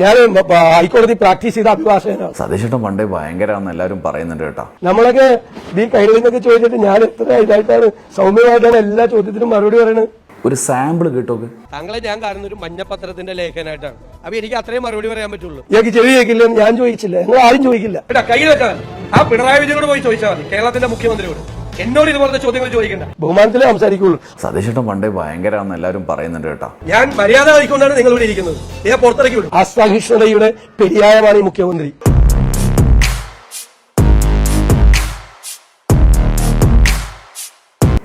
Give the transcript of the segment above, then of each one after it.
ഞാൻ ഹൈക്കോടതി പ്രാക്ടീസ് ചെയ്ത അഭിഭാഷകനാണ്. സതീശേട്ടൻ പണ്ടേ ഭയങ്കരമാണെന്ന് എല്ലാവരും പറയുന്നുണ്ട് കേട്ടോ. നമ്മളൊക്കെ ഈ കൈകളിലൊക്കെ ചോദിച്ചിട്ട് ഞാൻ എത്ര ഇതായിട്ടാണ് സൗമ്യമായിട്ടാണ് എല്ലാ ചോദ്യത്തിനും മറുപടി പറയുന്നത് ഒരു സാമ്പിൾ കിട്ടോക്ക്. താങ്കളെ ഞാൻ കാണുന്ന ഒരു മഞ്ഞപത്രത്തിന്റെ ലേഖനായിട്ടാണ്. അപ്പൊ എനിക്ക് അത്രയും മറുപടി പറയാൻ പറ്റുള്ളൂ. എനിക്ക് ചെവി കേൾക്കില്ല ഞാൻ ചോദിച്ചില്ല. നിങ്ങൾ ആരും ചോദിക്കില്ല. കൈ വെക്കാൻ ആ പിണറായി വിജയനോട് പോയി ചോദിച്ചാൽ മതി. കേരളത്തിന്റെ മുഖ്യമന്ത്രിയോട്. എന്നോട് ഇതുപോലത്തെ ചോദ്യങ്ങൾ ചോദിക്കണ്ട. ബഹുമാനത്തിലേ സംസാരിക്കുള്ളൂ. സതീശേട്ടൻ പണ്ടേ ഭയങ്കരാന്ന് എല്ലാവരും പറയുന്നുണ്ട് കേട്ടോ. ഞാൻ മര്യാദ കഴിക്കൊണ്ടാണ് നിങ്ങൾ ഇവിടെ ഇരിക്കുന്നത്. ഞാൻ പുറത്തിറക്കി വിടും. അസഹിഷ്ണുതയുടെ പെരിയായമാണ് ഈ മുഖ്യമന്ത്രി.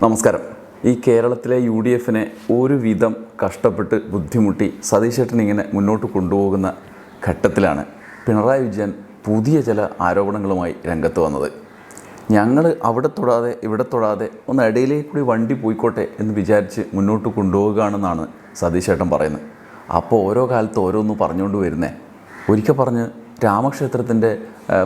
നമസ്കാരം. ഈ കേരളത്തിലെ യു ഡി എഫിനെ ഒരുവിധം കഷ്ടപ്പെട്ട് ബുദ്ധിമുട്ടി സതീശേട്ടൻ ഇങ്ങനെ മുന്നോട്ട് കൊണ്ടുപോകുന്ന ഘട്ടത്തിലാണ് പിണറായി വിജയൻ പുതിയ ചില ആരോപണങ്ങളുമായി രംഗത്ത് വന്നത്. ഞങ്ങൾ അവിടെ തൊടാതെ ഇവിടെ തൊടാതെ ഒന്ന് ഇടയിലേക്ക് കൂടി വണ്ടി പോയിക്കോട്ടെ എന്ന് വിചാരിച്ച് മുന്നോട്ട് കൊണ്ടുപോവുകയാണെന്നാണ് സതീശേട്ടൻ പറയുന്നത്. അപ്പോൾ ഓരോ കാലത്ത് ഓരോന്ന് പറഞ്ഞുകൊണ്ട് വരുന്നേ. ഒരിക്കൽ പറഞ്ഞ് രാമക്ഷേത്രത്തിന്റെ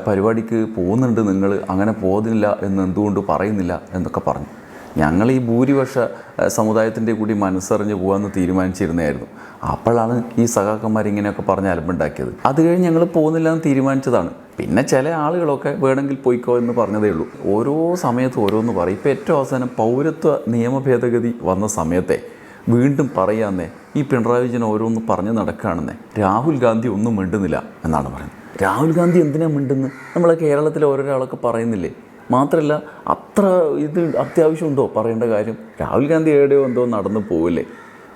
പരിപാടിക്ക് പോകുന്നുണ്ട് നിങ്ങൾ അങ്ങനെ പോകുന്നില്ല എന്ന് എന്തുകൊണ്ട് പറയുന്നില്ല എന്നൊക്കെ പറഞ്ഞു. ഞങ്ങൾ ഈ ഭൂരിപക്ഷ സമുദായത്തിന്റെ കൂടി മനസ്സറിഞ്ഞ് പോകാമെന്ന് തീരുമാനിച്ചിരുന്നതായിരുന്നു. അപ്പോഴാണ് ഈ സഖാക്കന്മാർ ഇങ്ങനെയൊക്കെ പറഞ്ഞ് അലമ്പുണ്ടാക്കിയത്. അത് കഴിഞ്ഞ് ഞങ്ങൾ പോകുന്നില്ല എന്ന് തീരുമാനിച്ചതാണ്. പിന്നെ ചില ആളുകളൊക്കെ വേണമെങ്കിൽ പോയിക്കോ എന്ന് പറഞ്ഞതേ ഉള്ളൂ. ഓരോ സമയത്തും ഓരോന്ന് പറയും. ഇപ്പോൾ ഏറ്റവും അവസാനം പൗരത്വ നിയമ ഭേദഗതി വന്ന സമയത്തെ വീണ്ടും പറയാന്നേ ഈ പിണറായി വിജയൻ ഓരോന്ന് പറഞ്ഞ് നടക്കുകയാണെന്നേ. രാഹുൽ ഗാന്ധി ഒന്നും മിണ്ടുന്നില്ല എന്നാണ് പറയുന്നത്. രാഹുൽ ഗാന്ധി എന്തിനാണ് മിണ്ടുന്നത്? നമ്മളെ കേരളത്തിലെ ഓരോരാളൊക്കെ പറയുന്നില്ലേ? മാത്രമല്ല അത്ര ഇത് അത്യാവശ്യമുണ്ടോ? പറയേണ്ട കാര്യം രാഹുൽ ഗാന്ധി എവിടെയോ എന്തോ നടന്നു പോവില്ലേ?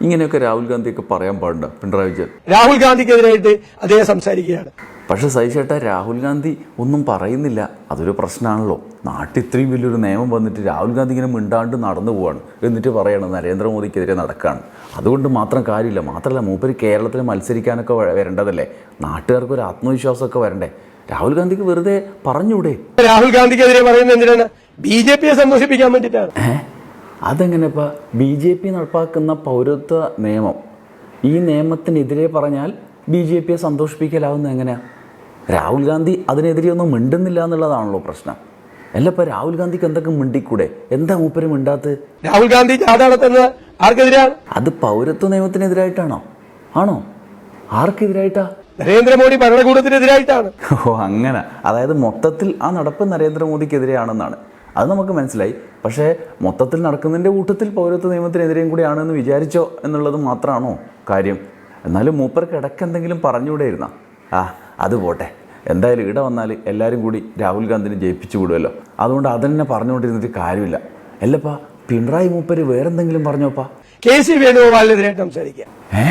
ഇങ്ങനെയൊക്കെ രാഹുൽ ഗാന്ധിയൊക്കെ പറയാൻ പാടുണ്ടോ പിണറായി വിജയൻ? രാഹുൽ ഗാന്ധിക്കെതിരായിട്ട് അദ്ദേഹം സംസാരിക്കുകയാണ്. പക്ഷേ സഹിച്ചേട്ട രാഹുൽ ഗാന്ധി ഒന്നും പറയുന്നില്ല. അതൊരു പ്രശ്നമാണല്ലോ. നാട്ടിൽ ഇത്രയും വലിയൊരു നിയമം വന്നിട്ട് രാഹുൽ ഗാന്ധി ഇങ്ങനെ മിണ്ടാണ്ട് നടന്നു പോവാണ്. എന്നിട്ട് പറയണം നരേന്ദ്രമോദിക്കെതിരെ നടക്കുകയാണ് അതുകൊണ്ട് മാത്രം കാര്യമില്ല. മാത്രമല്ല മൂപ്പര് കേരളത്തിൽ മത്സരിക്കാനൊക്കെ വരേണ്ടതല്ലേ? നാട്ടുകാർക്ക് ഒരു ആത്മവിശ്വാസമൊക്കെ വരണ്ടേ? രാഹുൽ ഗാന്ധിക്ക് വെറുതെ പറഞ്ഞൂടെ? രാഹുൽ ഗാന്ധിക്കെതിരെ പറയുന്നത് എന്തിനാണ്? ബി ജെ പിയെ സന്തോഷിപ്പിക്കാൻ വേണ്ടിയിട്ടാണ്. ഏ? അതെങ്ങനെപ്പാ ബി ജെ പി നടപ്പാക്കുന്ന പൗരത്വ നിയമം ഈ നിയമത്തിനെതിരെ പറഞ്ഞാൽ ബി ജെ പിയെ സന്തോഷിപ്പിക്കലാവുന്ന എങ്ങനെയാ? രാഹുൽ ഗാന്ധി അതിനെതിരെ ഒന്നും മിണ്ടുന്നില്ല എന്നുള്ളതാണല്ലോ പ്രശ്നം. അല്ല ഇപ്പം രാഹുൽ ഗാന്ധിക്ക് എന്തൊക്കെ മിണ്ടിക്കൂടെ? എന്താ മൂപ്പര് മിണ്ടാത്ത് രാഹുൽ ഗാന്ധി ആർക്കെതിരാ ആർക്കെതിരാണ്? അത് പൗരത്വ നിയമത്തിനെതിരായിട്ടാണോ? ആണോ? ആർക്കെതിരായിട്ടാ? നരേന്ദ്രമോദി ഭരണകൂടത്തിനെതിരായിട്ടാണ്. ഓ അങ്ങനെ. അതായത് മൊത്തത്തിൽ ആ നടപ്പ് നരേന്ദ്രമോദിക്കെതിരെയാണെന്നാണ്. അത് നമുക്ക് മനസ്സിലായി. പക്ഷേ മൊത്തത്തിൽ നടക്കുന്നതിന്റെ കൂട്ടത്തിൽ പൗരത്വ നിയമത്തിനെതിരെയും കൂടിയാണെന്ന് വിചാരിച്ചോ എന്നുള്ളത് മാത്രമാണോ കാര്യം? എന്നാലും മൂപ്പർക്ക് ഇടയ്ക്ക് എന്തെങ്കിലും പറഞ്ഞുകൂടെയിരുന്ന. ആ അത് പോട്ടെ. എന്തായാലും ഇവിടെ വന്നാൽ എല്ലാവരും കൂടി രാഹുൽ ഗാന്ധിനെ ജയിപ്പിച്ചു വിടുമല്ലോ അതുകൊണ്ട് അതന്നെ പറഞ്ഞുകൊണ്ടിരുന്നിട്ട് കാര്യമില്ല. അല്ലപ്പാ പിണറായി മൂപ്പര് വേറെന്തെങ്കിലും പറഞ്ഞോപ്പാ? കെ സി വേണുഗോപാലിനെതിരായിട്ട് സംസാരിക്കുക ഏ?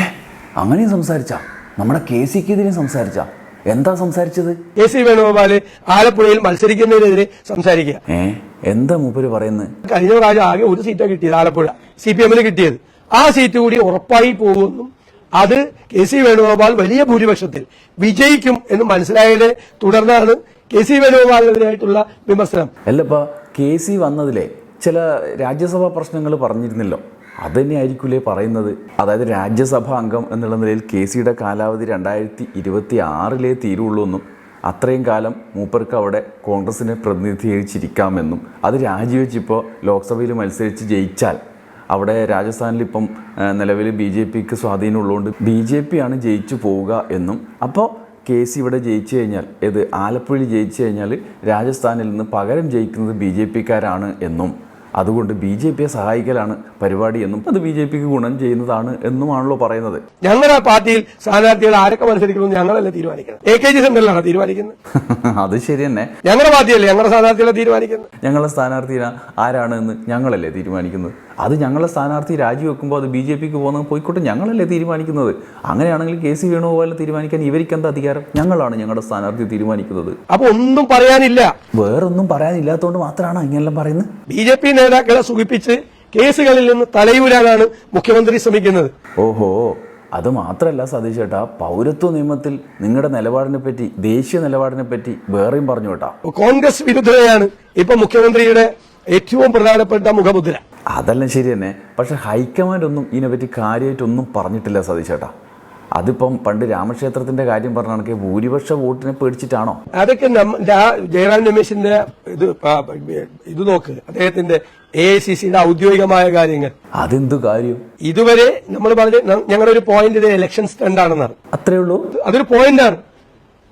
അങ്ങനെയും സംസാരിച്ചാ? നമ്മുടെ കെ സിക്ക് ഇതിന് സംസാരിച്ച. എന്താ സംസാരിച്ചത്? കെ സി വേണുഗോപാൽ ആലപ്പുഴയിൽ മത്സരിക്കുന്നതിനെതിരെ സംസാരിക്കുക. ഏ? എന്താ മൂപ്പര് പറയുന്നത് കഴിഞ്ഞ പ്രാവശ്യം ആകെ ഒരു സീറ്റാണ് കിട്ടിയത് ആലപ്പുഴ. സി പി എമ്മിന് കിട്ടിയത്. ആ സീറ്റ് കൂടി ഉറപ്പായി പോകുമെന്നും അത് കെ സി വേണുഗോപാൽ വലിയ ഭൂരിപക്ഷത്തിൽ വിജയിക്കും എന്ന് മനസ്സിലായതിനെ തുടർന്നാണ് കെ സി വേണുഗോപാലിനെതിരായിട്ടുള്ള വിമർശനം. അല്ലപ്പാ കെ സി വന്നതിലെ ചില രാജ്യസഭാ പ്രശ്നങ്ങൾ പറഞ്ഞിരുന്നല്ലോ. അത് തന്നെ ആയിരിക്കൂലേ പറയുന്നത്. അതായത് രാജ്യസഭാ അംഗം എന്നുള്ള നിലയിൽ കെ സിയുടെ കാലാവധി രണ്ടായിരത്തി ഇരുപത്തി ആറിലേ തീരുള്ളൂ എന്നും അത്രയും കാലം മൂപ്പർക്ക് അവിടെ കോൺഗ്രസിനെ പ്രതിനിധീകരിച്ചിരിക്കാമെന്നും അത് രാജിവെച്ചിപ്പോൾ ലോക്സഭയിൽ മത്സരിച്ച് ജയിച്ചാൽ അവിടെ രാജസ്ഥാനിൽ ഇപ്പം നിലവിൽ ബി ജെ പിക്ക് സ്വാധീനമുള്ളതുകൊണ്ട് ബി ജെ പി ആണ് ജയിച്ചു പോവുക എന്നും അപ്പോൾ കെ സി ഇവിടെ ജയിച്ചു കഴിഞ്ഞാൽ ഏത് ആലപ്പുഴ ജയിച്ചു കഴിഞ്ഞാൽ രാജസ്ഥാനിൽ നിന്ന് പകരം ജയിക്കുന്നത് ബി ജെ പിക്കാരാണ് എന്നും അതുകൊണ്ട് ബി ജെ പിയെ സഹായിക്കലാണ് പരിപാടി എന്നും അത് ബി ജെ പിക്ക് ഗുണം ചെയ്യുന്നതാണ് എന്നുമാണല്ലോ പറയുന്നത്. ഞങ്ങളുടെ പാർട്ടിയിൽ സ്ഥാനാർത്ഥികൾ ആരൊക്കെ മത്സരിക്കണമെന്ന് ഞങ്ങളല്ലേ തീരുമാനിക്കുന്നത്? എ കെ ജി സെന്ററിലാണ് തീരുമാനിക്കുന്നത്? അത് ശരി തന്നെ. ഞങ്ങളുടെ പാർട്ടിയല്ലേ ഞങ്ങളുടെ സ്ഥാനാർത്ഥികളെ തീരുമാനിക്കുന്നത്? ഞങ്ങളുടെ സ്ഥാനാർത്ഥി ആരാണ് എന്ന് ഞങ്ങളല്ലേ തീരുമാനിക്കുന്നത്? അത് ഞങ്ങളുടെ സ്ഥാനാർത്ഥി രാജിവെക്കുമ്പോൾ അത് ബി ജെ പിക്ക് പോകുന്നത് പോയിക്കോട്ടെ ഞങ്ങളല്ലേ തീരുമാനിക്കുന്നത്. അങ്ങനെയാണെങ്കിൽ കെ സി വേണുഗോപാലിനെ തീരുമാനിക്കാൻ ഇവർക്ക് എന്താ അധികാരം? ഞങ്ങളാണ് ഞങ്ങളുടെ സ്ഥാനാർത്ഥി തീരുമാനിക്കുന്നത്. അപ്പൊ ഒന്നും പറയാനില്ല. വേറൊന്നും പറയാനില്ലാത്തതുകൊണ്ട് മാത്രമാണ് ഇങ്ങനെല്ലാം പറയുന്നത്? ബി ജെ പി നേതാക്കളെ സുഖിപ്പിച്ച് കേസുകളിൽ നിന്ന് തലയൂരാനാണ് മുഖ്യമന്ത്രി ശ്രമിക്കുന്നത്. ഓഹോ അത് മാത്രമല്ല സതീഷ് ചേട്ടാ പൗരത്വ നിയമത്തിൽ നിങ്ങളുടെ നിലപാടിനെ പറ്റി ദേശീയ നിലപാടിനെ പറ്റി വേറെയും പറഞ്ഞു കേട്ടാ. കോൺഗ്രസ് വിരുദ്ധതയാണ് ഇപ്പൊ മുഖ്യമന്ത്രിയുടെ ഏറ്റവും പ്രധാനപ്പെട്ട മുഖമുദ്ര. അതെല്ലാം ശരി തന്നെ. പക്ഷെ ഹൈക്കമാൻഡ് ഒന്നും ഇതിനെപ്പറ്റി കാര്യമായിട്ടൊന്നും പറഞ്ഞിട്ടില്ല സതീശേട്ടാ അതിപ്പം പണ്ട് രാമക്ഷേത്രത്തിന്റെ കാര്യം പറഞ്ഞാണെങ്കിൽ ഭൂരിപക്ഷ വോട്ടിനെ പേടിച്ചിട്ടാണോ? അതൊക്കെ ജയറാം രമേശിന്റെ ഇത് ഇത് നോക്ക്. അദ്ദേഹത്തിന്റെ എ ഐ സി സിയുടെ ഔദ്യോഗികമായ കാര്യങ്ങൾ. അതെന്തു കാര്യം? ഇതുവരെ നമ്മൾ പറഞ്ഞ ഞങ്ങളുടെ ഒരു പോയിന്റ് ഇലക്ഷൻ സ്റ്റണ്ട് ആണെന്നാണ്. അത്രേ ഉള്ളൂ? അതൊരു പോയിന്റാണ്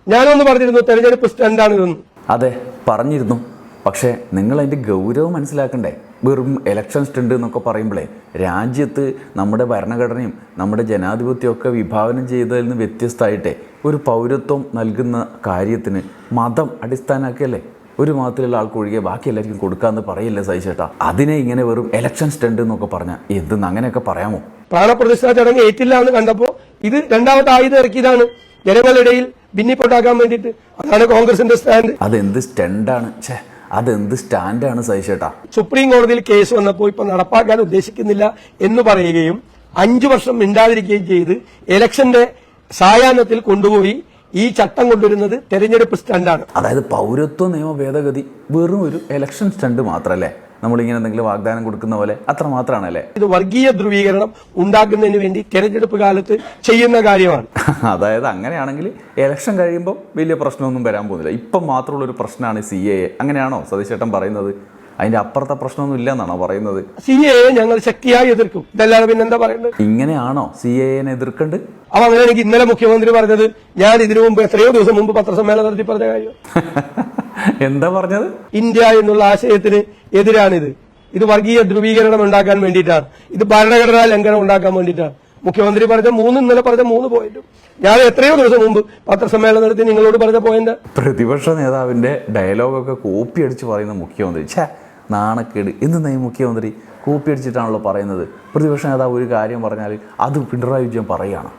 ഞാനൊന്ന് പറഞ്ഞിരുന്നു തെരഞ്ഞെടുപ്പ് സ്റ്റണ്ടാണ് ഇതൊന്നും അതെ പറഞ്ഞിരുന്നു. പക്ഷേ നിങ്ങൾ അതിന്റെ ഗൗരവം മനസ്സിലാക്കണ്ടേ? വെറും ഇലക്ഷൻ സ്റ്റണ്ട് എന്നൊക്കെ പറയുമ്പോഴേ രാജ്യത്ത് നമ്മുടെ ഭരണഘടനയും നമ്മുടെ ജനാധിപത്യവും ഒക്കെ വിഭാവനം ചെയ്തതിൽ നിന്ന് വ്യത്യസ്തമായിട്ടേ ഒരു പൗരത്വം നൽകുന്ന കാര്യത്തിന് മതം അടിസ്ഥാനമാക്കിയല്ലേ? ഒരു മതത്തിലുള്ള ആൾക്കൊഴികെ ബാക്കി എല്ലാവർക്കും കൊടുക്കാമെന്ന് പറയില്ല സഹിച്ചേട്ടാ അതിനെ ഇങ്ങനെ വെറും ഇലക്ഷൻ സ്റ്റണ്ട് എന്നൊക്കെ പറഞ്ഞാൽ എന്തെന്ന് അങ്ങനെയൊക്കെ പറയാമോ? പ്രാണപ്രതിഷ്ഠാ ചടങ്ങ് ഏറ്റില്ല എന്ന് കണ്ടപ്പോൾ ഇത് രണ്ടാമത്തെ ആയുധം ഇറക്കിയതാണ്. ജനങ്ങളുടെ ഇടയിൽ ഭിന്നിപ്പൊട്ടാക്കാൻ വേണ്ടിയിട്ട് അതാണ് കോൺഗ്രസിന്റെ സ്റ്റാൻഡ് അതെന്ത് സ്റ്റണ്ടാണ് ഛേ അതെന്ത് സ്റ്റാൻഡാണ് സഹിച്ചേട്ടാ? സുപ്രീം കോടതിയിൽ കേസ് വന്നപ്പോൾ ഇപ്പൊ നടപ്പാക്കാൻ ഉദ്ദേശിക്കുന്നില്ല എന്ന് പറയുകയും അഞ്ചു വർഷം മിണ്ടാതിരിക്കുകയും ചെയ്ത് ഇലക്ഷന്റെ സായാഹ്നത്തിൽ കൊണ്ടുപോയി ഈ ചട്ടം കൊണ്ടുവരുന്നത് തെരഞ്ഞെടുപ്പ് സ്റ്റണ്ടാണ്. അതായത് പൗരത്വ നിയമ ഭേദഗതി വെറും ഒരു ഇലക്ഷൻ സ്റ്റണ്ട് മാത്രമല്ലേ നമ്മളിങ്ങനെ എന്തെങ്കിലും വാഗ്ദാനം കൊടുക്കുന്ന പോലെ അത്ര മാത്രമാണല്ലേ ഇത് വർഗീയ ധ്രുവീകരണം ഉണ്ടാക്കുന്നതിന് വേണ്ടി തെരഞ്ഞെടുപ്പ് കാലത്ത് ചെയ്യുന്ന കാര്യമാണ്. അതായത് അങ്ങനെയാണെങ്കിൽ ഇലക്ഷൻ കഴിയുമ്പോൾ വലിയ പ്രശ്നമൊന്നും വരാൻ പോകുന്നില്ല. ഇപ്പം മാത്രമുള്ള ഒരു പ്രശ്നമാണ് സി എ അങ്ങനെയാണോ സതീശേട്ടൻ പറയുന്നത്? അതിന്റെ അപ്പുറത്തെ പ്രശ്നമൊന്നും ഇല്ലെന്നാണോ പറയുന്നത്? സി എ ഞങ്ങൾ ശക്തിയായി എതിർക്കും. ഇതല്ലാതെ പിന്നെ എന്താ പറയുന്നത്? ഇങ്ങനെയാണോ സി എ എതിർക്കണ്ട് അപ്പൊ അങ്ങനെ എനിക്ക് ഇന്നലെ മുഖ്യമന്ത്രി പറഞ്ഞത് ഞാൻ ഇതിനു മുമ്പ് എത്രയോ ദിവസം മുമ്പ് പത്രസമ്മേളനം നടത്തി പറഞ്ഞ കാര്യം. എന്താ പറഞ്ഞത്? ഇന്ത്യ എന്നുള്ള ആശയത്തിന് എതിരാണിത്. ഇത് വർഗീയ ധ്രുവീകരണം ഉണ്ടാക്കാൻ വേണ്ടിയിട്ടാണ്. ഇത് ഭരണഘടനാ ലംഘനം ഉണ്ടാക്കാൻ വേണ്ടിയിട്ടാണ്. മുഖ്യമന്ത്രി പറഞ്ഞ മൂന്ന് ഇന്നലെ പറഞ്ഞ മൂന്ന് പോയിന്റും. ഞാൻ എത്രയോ ദിവസം മുമ്പ് പത്രസമ്മേളനം നടത്തി നിങ്ങളോട് പറഞ്ഞ പോയിന്റ്. പ്രതിപക്ഷ നേതാവിന്റെ ഡയലോഗൊക്കെ കോപ്പി അടിച്ച് പറയുന്ന മുഖ്യമന്ത്രി. ഛേ നാണക്കേട്. എന്തെന്നാ ഈ മുഖ്യമന്ത്രി കോപ്പി അടിച്ചിട്ടാണല്ലോ പറയുന്നത്? പ്രതിപക്ഷ നേതാവ് ഒരു കാര്യം പറഞ്ഞാൽ അത് പിണറായി വിജയൻ പറയുകയാണ്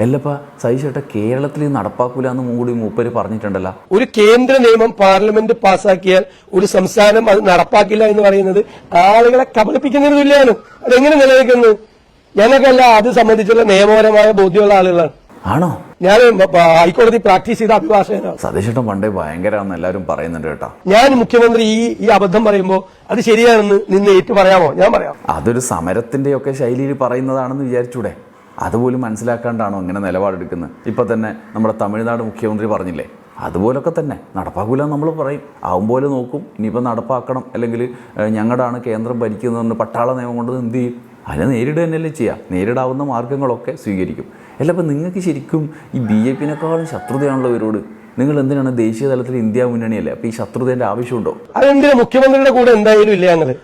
എല്ലപ്പ സഹിച്ചേട്ട കേരളത്തിൽ നടപ്പാക്കൂല എന്ന് കൂടി മൂപ്പര് പറഞ്ഞിട്ടുണ്ടല്ലോ. ഒരു കേന്ദ്ര നിയമം പാർലമെന്റ് പാസാക്കിയാൽ ഒരു സംസ്ഥാനം അത് നടപ്പാക്കില്ല എന്ന് പറയുന്നത് ആളുകളെ കബളിപ്പിക്കുന്നതിന് തുല്യമാണ് അതെങ്ങനെ നിലനിൽക്കുന്നു? ഞങ്ങൾക്കല്ല അത് സംബന്ധിച്ചുള്ള നിയമപരമായ ബോധ്യമുള്ള ആളുകളാണ്. ആണോ? ഞാൻ ഹൈക്കോടതി പ്രാക്ടീസ് ചെയ്ത അഭിഭാഷകനാണ്. സതീശേട്ടൻ പണ്ടേ ഭയങ്കരമാണെന്ന് എല്ലാവരും പറയുന്നുണ്ട് കേട്ടോ. ഞാൻ മുഖ്യമന്ത്രി ഈ ഈ അബദ്ധം പറയുമ്പോൾ അത് ശരിയാണെന്ന് നിന്ന് ഏറ്റു പറയാമോ? ഞാൻ പറയാം. അതൊരു സമരത്തിന്റെ ഒക്കെ ശൈലിയിൽ പറയുന്നതാണെന്ന് വിചാരിച്ചൂടെ? അതുപോലും മനസ്സിലാക്കാണ്ടാണോ അങ്ങനെ നിലപാടെടുക്കുന്നത്? ഇപ്പൊ തന്നെ നമ്മുടെ തമിഴ്നാട് മുഖ്യമന്ത്രി പറഞ്ഞില്ലേ? അതുപോലൊക്കെ തന്നെ നടപ്പാക്കൂല നമ്മൾ പറയും. ആവും പോലെ നോക്കും. ഇനിയിപ്പോൾ നടപ്പാക്കണം. അല്ലെങ്കിൽ ഞങ്ങളുടെയാണ് കേന്ദ്രം ഭരിക്കുന്നതെന്ന് പട്ടാള നിയമം കൊണ്ട് എന്ത് ചെയ്യും? അതിനെ നേരിടുക തന്നെയല്ലേ ചെയ്യുക നേരിടാവുന്ന മാർഗങ്ങളൊക്കെ സ്വീകരിക്കും. അല്ല അപ്പം നിങ്ങൾക്ക് ശരിക്കും ഈ ബി ജെ പിനേക്കാളും ശത്രുതയാണല്ലോ ഇവരോട്. നിങ്ങൾ എന്തിനാണ് ദേശീയ തലത്തിൽ ഇന്ത്യ മുന്നണിയല്ലേ? അപ്പോൾ ഈ ശത്രുതേന്റെ ആവശ്യമുണ്ടോ? അതെന്തിനാ മുഖ്യമന്ത്രിയുടെ കൂടെ എന്തായാലും ഇല്ല ഞങ്ങൾ.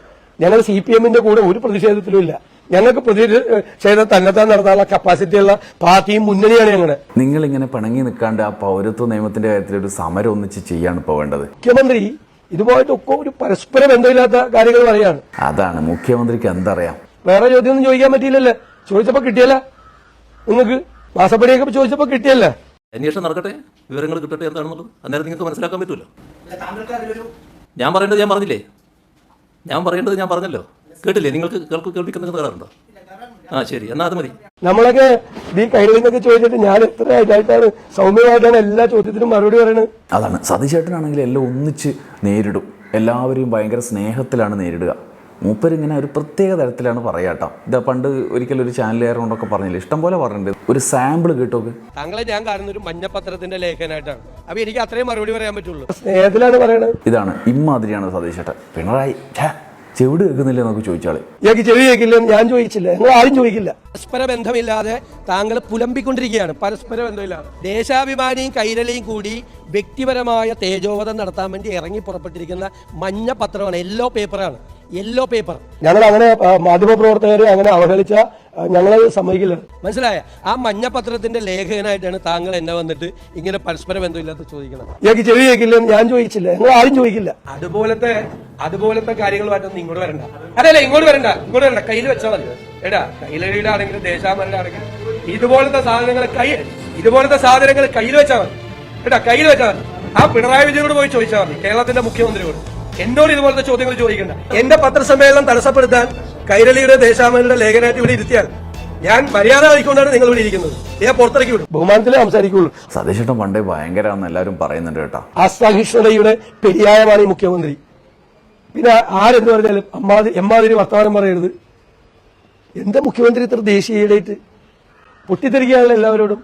ഞങ്ങൾ സി പി എമ്മിന്റെ കൂടെ ഒരു പ്രതിഷേധത്തിലും ഇല്ല. ഞങ്ങൾക്ക് പ്രതിഷേധം തന്നെത്താൻ നടത്താനുള്ള കപ്പാസിറ്റിയുള്ള പാർട്ടിയും മുന്നണിയാണ് നിങ്ങൾ ഇങ്ങനെ പിണങ്ങി നിൽക്കാണ്ട് ആ പൗരത്വ നിയമത്തിന്റെ കാര്യത്തിൽ ഒരു സമരം ഒന്നിച്ച് ചെയ്യാണ് ഇപ്പോൾ വേണ്ടത്. മുഖ്യമന്ത്രി ഇതുപോയിട്ടൊക്കെ ഒരു പരസ്പര ബന്ധമില്ലാത്ത കാര്യങ്ങൾ പറയാണ്. അതാണ്. മുഖ്യമന്ത്രിക്ക് എന്തറിയാം? വേറെ ചോദ്യമൊന്നും ചോദിക്കാൻ പറ്റിയില്ലല്ലേ. ചോദിച്ചപ്പോ കിട്ടിയല്ല. നിങ്ങൾക്ക് മാസപ്പടിയൊക്കെ ചോദിച്ചപ്പോ കിട്ടിയല്ലേ? അന്വേഷണം നടക്കട്ടെ. വിവരങ്ങൾ കിട്ടട്ടെ എന്താണെന്നുള്ളത്. അന്നേരം നിങ്ങൾക്ക് മനസ്സിലാക്കാൻ പറ്റുമല്ലോ ഞാൻ പറയേണ്ടത് ഞാൻ പറഞ്ഞില്ലേ? ഞാൻ പറയേണ്ടത് ഞാൻ പറഞ്ഞല്ലോ. കേട്ടില്ലേ? നിങ്ങൾക്ക് കേൾക്ക് കേൾപ്പിക്കുന്ന കയറാറുണ്ടോ ആ ശരി. എന്നാ അത് മതി. നമ്മളൊക്കെ ഈ കൈകളിൽ ചോദിച്ചിട്ട് ഞാൻ എത്ര ഇതായിട്ടാണ് സൗമ്യമായിട്ടാണ് എല്ലാ ചോദ്യത്തിനും മറുപടി പറയുന്നത് അതാണ്. സതീശേട്ടനാണെങ്കിൽ എല്ലാം ഒന്നിച്ച് നേരിടും. എല്ലാവരെയും ഭയങ്കര സ്നേഹത്തിലാണ് നേരിടുക. മൂപ്പരിങ്ങനെ ഒരു പ്രത്യേക തരത്തിലാണ് പറയാട്ടോ കേട്ടോ. ഇതാ പണ്ട് ഒരിക്കലും ഒരു ചാനലുകാരോണ്ടൊക്കെ പറഞ്ഞില്ല ഇഷ്ടം പോലെ പറഞ്ഞിട്ടുണ്ട്. ഒരു സാമ്പിൾ കേട്ടോക്ക് താങ്കളെ ഞാൻ കാണുന്ന ഒരു മഞ്ഞപത്രത്തിന്റെ ലേഖനായിട്ടാണ്. അപ്പൊ എനിക്ക് അത്രയും മറുപടി പറയാൻ പറ്റുള്ളൂ. സ്നേഹത്തിലാണ് പറയുന്നത് ഇതാണ് ഇമ്മാതിരിയാണ് സതീശേട്ടൻ പിണറായി ചെവിട് കേൾക്കുന്നില്ല നമുക്ക് ചോദിച്ചാളെ. ഇയാൾക്ക് ചെവി കേൾക്കില്ല ഞാൻ ചോദിച്ചില്ല നിങ്ങൾ ആരും ചോദിക്കില്ല. പരസ്പര ബന്ധമില്ലാതെ താങ്കൾ പുലമ്പിക്കൊണ്ടിരിക്കുകയാണ്. പരസ്പര ബന്ധമില്ലാതെ. ദേശാഭിമാനിയും കൈരളിയും കൂടി വ്യക്തിപരമായ തേജോവധം നടത്താൻ വേണ്ടി ഇറങ്ങി പുറപ്പെട്ടിരിക്കുന്ന മഞ്ഞ പത്രമാണ് യെല്ലോ പേപ്പറാണ് യെല്ലോ പേപ്പർ ഞങ്ങൾ അങ്ങനെ മാധ്യമ പ്രവർത്തകരെ അങ്ങനെ അവഹേളിച്ച ഞങ്ങളെ സമ്മതിക്കില്ല. മനസ്സിലായ? ആ മഞ്ഞ പത്രത്തിന്റെ ലേഖകനായിട്ടാണ് താങ്കൾ എന്നെ വന്നിട്ട് ഇങ്ങനെ പരസ്പര ബന്ധമില്ലാത്ത ചോദിക്കുന്നത് ഇയാൾക്ക് ചെവി ചോദിക്കില്ല ഞാൻ ചോദിച്ചില്ല നിങ്ങൾ ആരും ചോദിക്കില്ല. അതുപോലത്തെ അതുപോലത്തെ കാര്യങ്ങളുമായിട്ടൊന്നും ഇങ്ങോട്ട് വരണ്ട. അതല്ല ഇങ്ങോട്ട് വരണ്ട ഇങ്ങോട്ട് വരണ്ട. കയ്യിൽ വെച്ചാൽ മതി. എടാ കൈലടിയുടെ ആണെങ്കിലും ദേശാമരുടെ ആണെങ്കിലും ഇതുപോലത്തെ സാധനങ്ങൾ കൈ ഇതുപോലത്തെ സാധനങ്ങൾ കയ്യിൽ വെച്ചാൽ മതി. എടാ കയ്യിൽ വെച്ചാൽ മതി. ആ പിണറായി വിജയനോട് പോയി ചോദിച്ചാൽ മതി കേരളത്തിന്റെ മുഖ്യമന്ത്രിയോട്. എന്നോട് ഇതുപോലത്തെ ചോദ്യങ്ങൾ ചോദിക്കണ്ട. എന്റെ പത്രസമ്മേളനം തടസ്സപ്പെടുത്താൻ കൈരളിയുടെ ദേശാമരുടെ ലേഖനായിട്ട് ഇവിടെ ഇരുത്തിയാൽ ഞാൻ മര്യാദ വഹിക്കൊണ്ടാണ് നിങ്ങൾ ഇവിടെ ഇരിക്കുന്നത്. ഞാൻ പുറത്തിറക്കി വിടും. ബഹുമാനത്തിലേ സംസാരിക്കുള്ളൂ. സതീശേട്ടൻ പണ്ടേ ഭയങ്കര എല്ലാവരും പറയുന്നുണ്ട് കേട്ടോ. അസഹിഷ്ണുതയുടെ പെരിയായമാണ് ഈ മുഖ്യമന്ത്രി. പിന്നെ ആരെന്ന് പറഞ്ഞാലും അമ്മാതിരി എമ്മാതിരി വർത്തമാനം പറയരുത്. എന്താ മുഖ്യമന്ത്രി ഇത്ര ദേശീയതയായിട്ട് പൊട്ടിത്തെറിക്കുകയാണല്ലോ എല്ലാവരോടും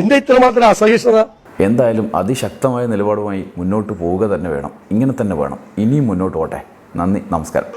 എന്താ ഇത്രമാത്രം അസഹിഷ്ണുത എന്തായാലും അതിശക്തമായ നിലപാടുമായി മുന്നോട്ട് പോവുക തന്നെ വേണം. ഇങ്ങനെ തന്നെ വേണം. ഇനിയും മുന്നോട്ട് പോട്ടെ നന്ദി. നമസ്കാരം.